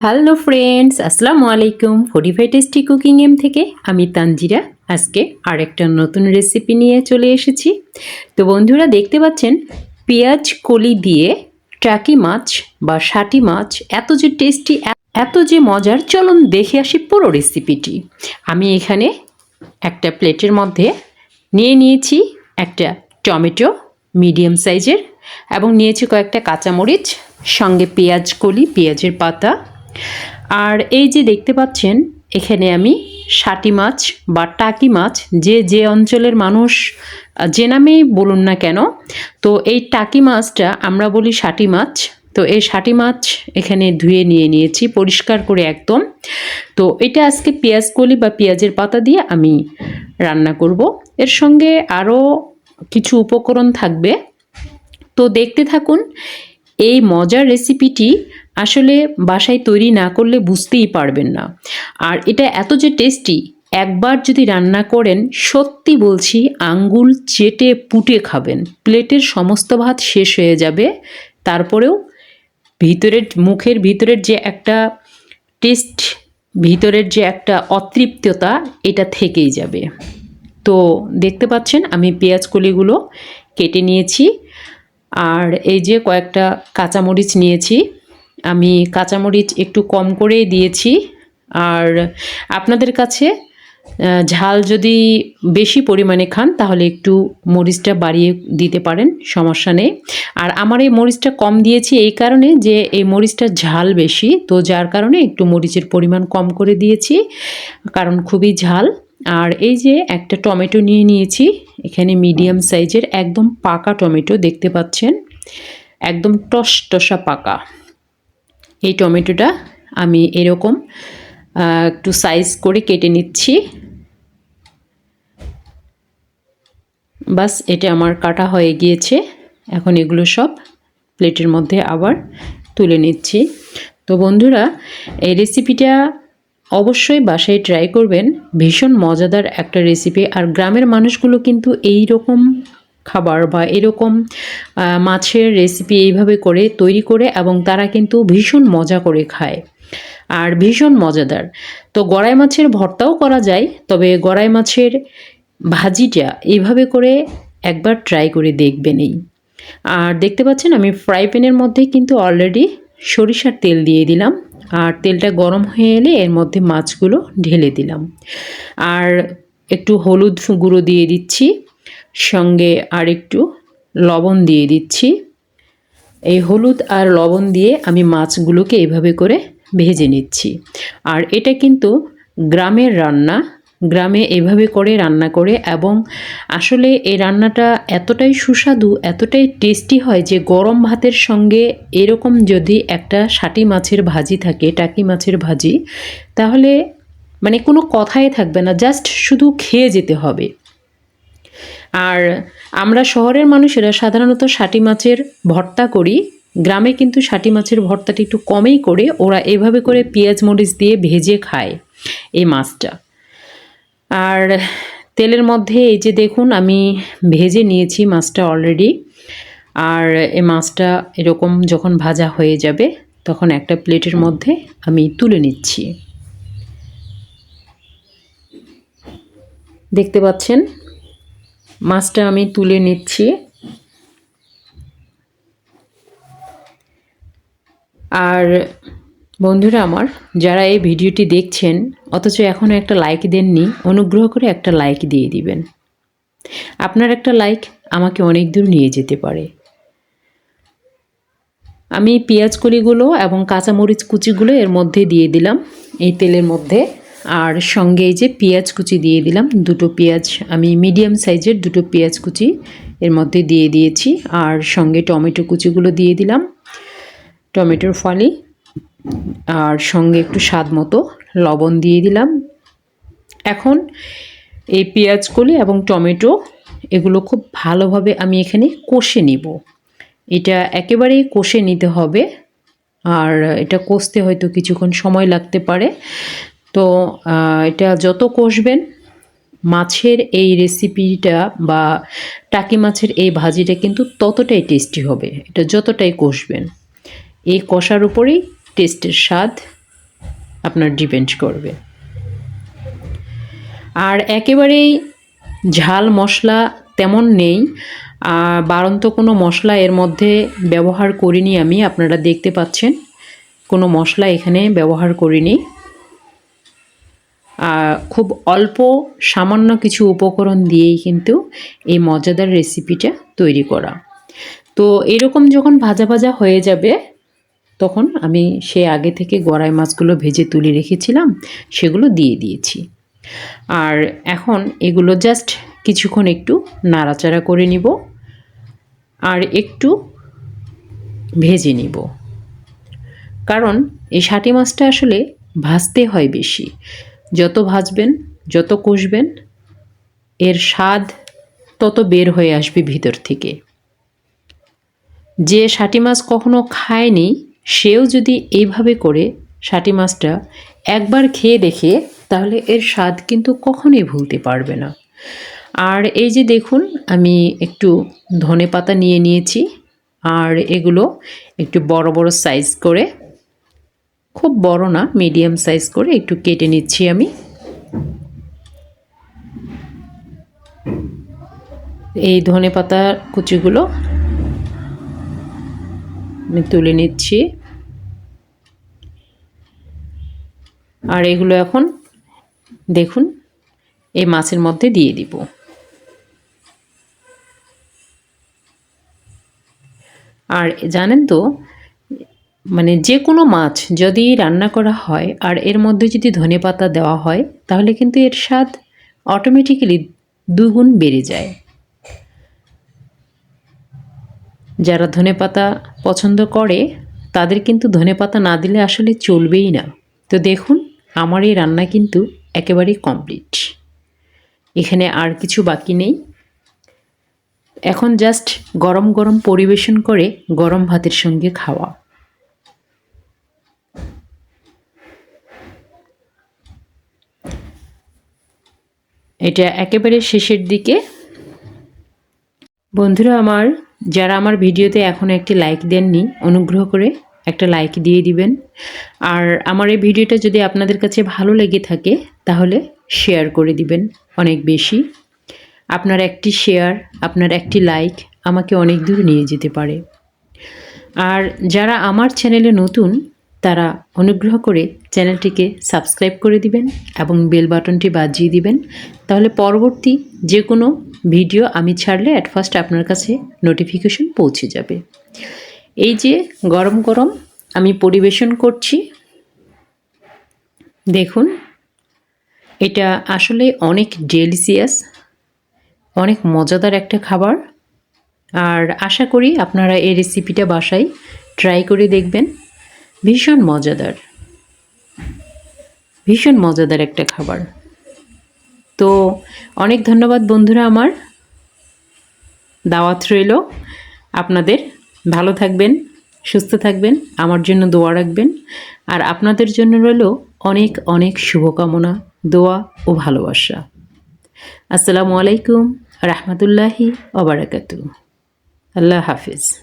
Hello friends আসসালামু আলাইকুম fortify tasty cooking M থেকে আমি তানজিরা। আজকে আরেকটা নতুন রেসিপি নিয়ে চলে এসেছি। তো বন্ধুরা, দেখতে পাচ্ছেন, পেঁয়াজ কলি দিয়ে টাকি মাছ বা শাটি মাছ, এত যে টেস্টি এত যে মজার, চলুন দেখে আসি পুরো রেসিপিটি আমি এখানে একটা প্লেটের মধ্যে নিয়ে নিয়েছি একটা টমেটো মিডিয়াম সাইজের এবং নিয়েছি কয়েকটা কাঁচামরিচ, সঙ্গে পেঁয়াজ কলি, পেঁয়াজের পাতা আর এই যে দেখতে পাচ্ছেন, এখানে আমি শাটি মাছ বা টাকি মাছ, যে যে অঞ্চলের মানুষ, যে নামেই বলুন না কেন, তো এই টাকি মাছটা আমরা বলি শাটি মাছ। তো এই শাটি মাছ এখানে ধুয়ে নিয়ে নিয়েছি, পরিষ্কার করে একদম। তো এটা আজকে পেঁয়াজ কলি বা পেঁয়াজের পাতা দিয়ে আমি রান্না করব। এর সঙ্গে আরও কিছু উপকরণ থাকবে। তো দেখতে থাকুন, এই মজার রেসিপিটি আসলে বাসায় তৈরি না করলে বুঝতেই পারবেন না। আর এটা এত যে টেস্টি, একবার যদি রান্না করেন, সত্যি বলছি আঙ্গুল চেটে পুটে খাবেন। প্লেটের সমস্ত ভাত শেষ হয়ে যাবে। তারপরেও ভিতরের, মুখের ভিতরের যে একটা টেস্ট, ভিতরের যে একটা অতৃপ্ততা, এটা থেকেই যাবে। তো দেখতে পাচ্ছেন, আমি পেঁয়াজ কলিগুলো কেটে নিয়েছি। আর এই যে কয়েকটা কাঁচামরিচ নিয়েছি। আমি কাঁচামরিচ একটু কম করেই দিয়েছি। আর আপনাদের কাছে ঝাল যদি বেশি পরিমাণে খান, তাহলে একটু মরিচটা বাড়িয়ে দিতে পারেন, সমস্যা নেই। আর আমার এই মরিচটা কম দিয়েছি এই কারণে যে, এই মরিচটা ঝাল বেশি, তো যার কারণে একটু মরিচের পরিমাণ কম করে দিয়েছি, কারণ খুবই ঝাল। আর এই যে, একটা টমেটো নিয়ে নিয়েছি, এখানে মিডিয়াম সাইজের একদম পাকা টমেটো দেখতে পাচ্ছেন, একদম টস টসা পাকা। এই টমেটোটা আমি এরকম একটু সাইজ করে কেটে নিচ্ছি। বাস, এটা আমার কাটা হয়ে গিয়েছে। এখন এগুলো সব প্লেটের মধ্যে আবার তুলে নিচ্ছি। তো বন্ধুরা, এই রেসিপিটা অবশ্যই বাসায় ট্রাই করবেন। ভীষণ মজাদার একটা রেসিপি আর গ্রামের মানুষগুলো কিন্তু এই রকম খাবার বা এরকম মাছের রেসিপি এইভাবে করে তৈরি করে এবং তারা কিন্তু ভীষণ মজা করে খায়। আর ভীষণ মজাদার। তো গড়াই মাছের ভর্তাও করা যায়, তবে গড়াই মাছের ভাজিটা এইভাবে করে একবার ট্রাই করে দেখবেনই আর দেখতে পাচ্ছেন আমি ফ্রাই প্যানের মধ্যে কিন্তু অলরেডি সরিষার তেল দিয়ে দিলাম। আর তেলটা গরম হয়ে এলে এর মধ্যে মাছগুলো ঢেলে দিলাম। আর একটু হলুদ গুঁড়ো দিয়ে দিচ্ছি। সঙ্গে আর একটু লবণ দিয়ে দিচ্ছি। এই হলুদ আর লবণ দিয়ে আমি মাছগুলোকে এভাবে করে ভেজে নিচ্ছি। আর এটা কিন্তু গ্রামের রান্না। গ্রামে এভাবে করে রান্না করে এবং আসলে এই রান্নাটা এতটাই সুস্বাদু, এতটাই টেস্টি হয় যে গরম ভাতের সঙ্গে এরকম যদি একটা শাটি মাছের ভাজি থাকে, টাকি মাছের ভাজি, তাহলে মানে কোনো কথাই থাকবে না, জাস্ট শুধু খেয়ে যেতে হবে। আর আমরা শহরের মানুষেরা সাধারণত শাটি মাছের ভর্তা করি। গ্রামে কিন্তু শাটি মাছের ভর্তাটা একটু কমেই করে। ওরা এভাবে করে পেঁয়াজ মরিচ দিয়ে ভেজে খায় এই মাছটা। আর তেলের মধ্যে এই যে দেখুন, আমি ভেজে নিয়েছি মাছটা অলরেডি আর এই মাছটা এরকম যখন ভাজা হয়ে যাবে, তখন একটা প্লেটের মধ্যে আমি তুলে নিচ্ছি। দেখতে পাচ্ছেন? মাছটা আমি তুলে নিচ্ছি। আর বন্ধুরা আমার, যারা এই ভিডিওটি দেখছেন, অথচ এখনও একটা লাইক দেননি, অনুগ্রহ করে একটা লাইক দিয়ে দিবেন। আপনার একটা লাইক আমাকে অনেক দূর নিয়ে যেতে পারে। আমি পেঁয়াজ কলিগুলো এবং কাঁচামরিচ কুচিগুলো এর মধ্যে দিয়ে দিলাম, এই তেলের মধ্যে। আর সঙ্গে এই যে পেঁয়াজ কুচি দিয়ে দিলাম। দুটো পেঁয়াজ, আমি মিডিয়াম সাইজের দুটো পেঁয়াজ কুচি এর মধ্যে দিয়ে দিয়েছি। আর সঙ্গে টমেটো কুচিগুলো দিয়ে দিলাম, টমেটোর ফলি। আর সঙ্গে একটু স্বাদ মতো লবণ দিয়ে দিলাম। এখন এই পেঁয়াজ কলি এবং টমেটো, এগুলো খুব ভালোভাবে আমি এখানে কষে নিব। এটা একেবারেই কষে নিতে হবে। আর এটা কষতে হয়তো কিছুক্ষণ সময় লাগতে পারে। তো এটা যত কষবেন, মাছের এই রেসিপিটা বা টাকি মাছের এই ভাজিটা কিন্তু ততটাই টেস্টি হবে। এটা যতটাই কষবেন, এই কষার উপরেই টেস্টের স্বাদ আপনার ডিপেন্ড করবে। আর একেবারেই ঝাল মশলা তেমন নেই আর বাড়ন্ত কোনো মশলা এর মধ্যে ব্যবহার করিনি আমি, আপনারা দেখতে পাচ্ছেন। কোনো মশলা এখানে ব্যবহার করিনি। খুব অল্প সামান্য কিছু উপকরণ দিয়েই কিন্তু এই মজাদার রেসিপিটা তৈরি করা। তো এরকম যখন ভাজা ভাজা হয়ে যাবে, তখন আমি সে আগে থেকে গড়াই মাছগুলো ভেজে তুলে রেখেছিলাম, সেগুলো দিয়ে দিয়েছি। আর এখন এগুলো জাস্ট কিছুক্ষণ একটু নাড়াচাড়া করে নিব আর একটু ভেজে নিব। কারণ এই ষাটি মাছটা আসলে ভাজতে হয় বেশি। যত ভাজবেন, যত কষবেন, এর স্বাদ তত বের হয়ে আসবে ভিতর থেকে। যে ষাটি মাছ কখনো খায়নি, সেও যদি এইভাবে করে ষাটি মাছটা একবার খেয়ে দেখে, তাহলে এর স্বাদ কিন্তু কখনোই ভুলতে পারবে না। আর এই যে দেখুন, আমি একটু ধনে পাতা নিয়ে নিয়েছি, আর এগুলো একটু বড় বড় সাইজ করে খুব বড় না মিডিয়াম সাইজ করে একটু কেটে নিচ্ছি আমি। এই ধনে পাতা কুচিগুলো আমি তুলে নিচ্ছি। আর এগুলো এখন দেখুন, এই মাছের মধ্যে দিয়ে দিব। আর জানেন তো মানে যে কোনো মাছ যদি রান্না করা হয় আর এর মধ্যে যদি ধনে পাতা দেওয়া হয়, তাহলে কিন্তু এর স্বাদ অটোমেটিক্যালি দুগুণ বেড়ে যায়। যারা ধনে পাতা পছন্দ করে, তাদের কিন্তু ধনে পাতা না দিলে আসলে চলবেই না। তো দেখুন, আমার এই রান্না কিন্তু একেবারেই কমপ্লিট এখানে আর কিছু বাকি নেই। এখন জাস্ট গরম গরম পরিবেশন করে গরম ভাতের সঙ্গে খাওয়া। এটা একেবারে শেষের দিকে। বন্ধুরা আমার, যারা আমার ভিডিওতে এখনও একটি লাইক দেননি, অনুগ্রহ করে একটা লাইক দিয়ে দিবেন। আর আমার এই ভিডিওটা যদি আপনাদের কাছে ভালো লেগে থাকে, তাহলে শেয়ার করে দিবেন অনেক বেশি। আপনার একটি শেয়ার আপনার একটি লাইক আমাকে অনেক দূর নিয়ে যেতে পারে। আর যারা আমার চ্যানেলে নতুন তারা অনুগ্রহ করে চ্যানেলটিকে সাবস্ক্রাইব করে দিবেন এবং বেল বাটনটি বাজিয়ে দিবেন। তাহলে পরবর্তী যে কোনো ভিডিও আমি ছাড়লে অ্যাট ফার্স্ট আপনার কাছে নোটিফিকেশন পৌঁছে যাবে। এই যে গরম গরম আমি পরিবেশন করছি। দেখুন, এটা আসলে অনেক ডেলিসিয়াস অনেক মজাদার একটা খাবার। আর আশা করি আপনারা এই রেসিপিটা বাসায় ট্রাই করে দেখবেন। ভীষণ মজাদার। ভীষণ মজাদার একটা খাবার। তো অনেক ধন্যবাদ বন্ধুরা আমার। দাওয়াত রইল। আপনাদের ভালো থাকবেন, সুস্থ থাকবেন, আমার জন্য দোয়া রাখবেন। আর আপনাদের জন্য রইল অনেক অনেক শুভকামনা, দোয়া ও ভালোবাসা। আসসালামু আলাইকুম, রহমতুল্লাহি ওবরাকাতু আল্লাহ হাফিজ।